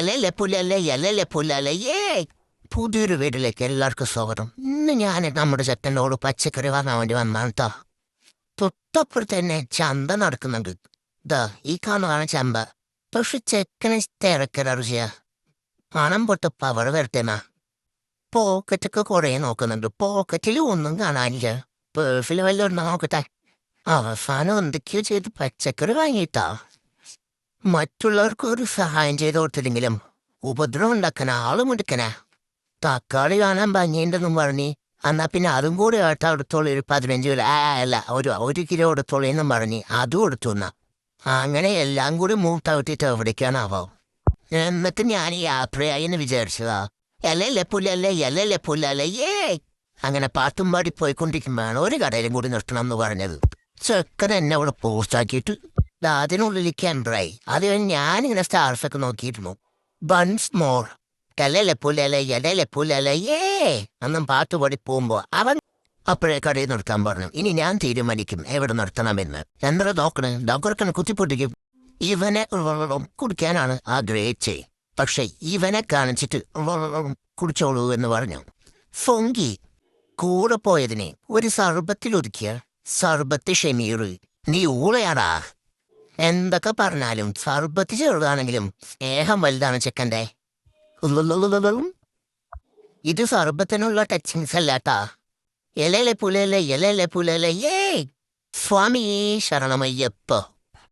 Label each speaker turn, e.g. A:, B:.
A: എലല്ലേ പുല്ലല്ലേ എലല്ലേ പുല്ലല്ലേ ഏ പുതിയൊരു വീട്ടിലേക്ക് എല്ലാവർക്കും സ്വാഗതം ഇന്ന് ഞാൻ നമ്മുടെ ചെറ്റനോട് പച്ചക്കറി വാങ്ങാൻ വേണ്ടി വന്നാണ് ട്ടോ തൊട്ടപ്പുറത്ത് തന്നെ ചന്ത നടക്കുന്നുണ്ട് ദാ ഈ കാണുന്നതാണ് ചമ്പ പക്ഷെ ചെക്കനെ തിരക്കരറിയ പണം പൊട്ട് പവർ വരട്ടേനാ പോക്കറ്റൊക്കെ കുറേ നോക്കുന്നുണ്ട് പോക്കറ്റിൽ ഒന്നും കാണാനില്ല പേഴ്സിൽ വല്ലതും നോക്കട്ടെ അവസാനം എന്തൊക്കെയോ ചെയ്ത് പച്ചക്കറി വാങ്ങിയിട്ടാ മറ്റുള്ളവർക്ക് ഒരു സഹായം ചെയ്ത് ഉപദ്രവം ഉണ്ടാക്കണ ആളും എടുക്കണ തക്കാളി കാണാൻ ഭംഗിയുണ്ടെന്നും പറഞ്ഞ് എന്നാ പിന്നെ അതും കൂടി ആയിട്ട് എടുത്തോളൂ ഒരു പതിനഞ്ച് കിലോ അല്ല ഒരു ഒരു കിലോ എടുത്തോളൂ എന്നും പറഞ്ഞ് അതും എടുത്തു എന്നാ. അങ്ങനെ എല്ലാം കൂടി മൂട്ടവിട്ടിട്ട് എവിടേക്കാണാവോ എന്നിട്ട് ഞാൻ യാത്രയായി എന്ന് വിചാരിച്ചതാ. എല്ലല്ലേ പുല്ലല്ലേ എല്ലല്ലേ പുല്ലല്ലേ ഏ! അങ്ങനെ പാട്ടും പാടി പോയിക്കൊണ്ടിരിക്കുമ്പോഴാണ് ഒരു കടയിലും കൂടി നിർത്തണം എന്ന് പറഞ്ഞത്. ചെക്കൻ എന്നെ അവിടെ പോസ്റ്റാക്കിയിട്ട് അതിനുള്ളിലേക്ക് എൻട്രായി അത് കഴിഞ്ഞ് ഞാനിങ്ങനെ സ്റ്റാർസൊക്കെ നോക്കിയിരുന്നു. Buns more. കലലെ പുല്ലല്ലേ എലല്ലേ പുല്ലല്ലേ ഏ. എന്നും പാട്ട് പാടി പോകുമ്പോ അവൻ അപ്പോഴേ കടയിൽ നിർത്താൻ പറഞ്ഞു. ഇനി ഞാൻ തീരുമാനിക്കും എവിടെ നിർത്തണമെന്ന്. എന്താ നോക്കണേ? ഡോക്ടർക്കനെ കുത്തിപ്പൊട്ടിക്കും. ഇവനെ കുടിക്കാനാണ് ആഗ്രഹിച്ചേ. പക്ഷെ ഇവനെ കാണിച്ചിട്ട് കുടിച്ചോളൂ എന്ന് പറഞ്ഞു. ഫൊങ്കി കൂടെ പോയതിനെ ഒരു സർബത്തിലൊതുക്കിയ സർബത്ത് ഷെമീർ. നീ ഊളയാടാ. എന്തൊക്കെ പറഞ്ഞാലും സർബത്ത് ചെറുതാണെങ്കിലും സ്നേഹം വലുതാണ് ചെക്കന്റെ. ഇത് സർബത്തിനുള്ള ടച്ചിങ്സ് അല്ലാട്ടാ. എലയിലെ പുലയിലെ എലയിലെ പുലയിലെ ഏ സ്വാമി ശരണമയ്യപ്പ.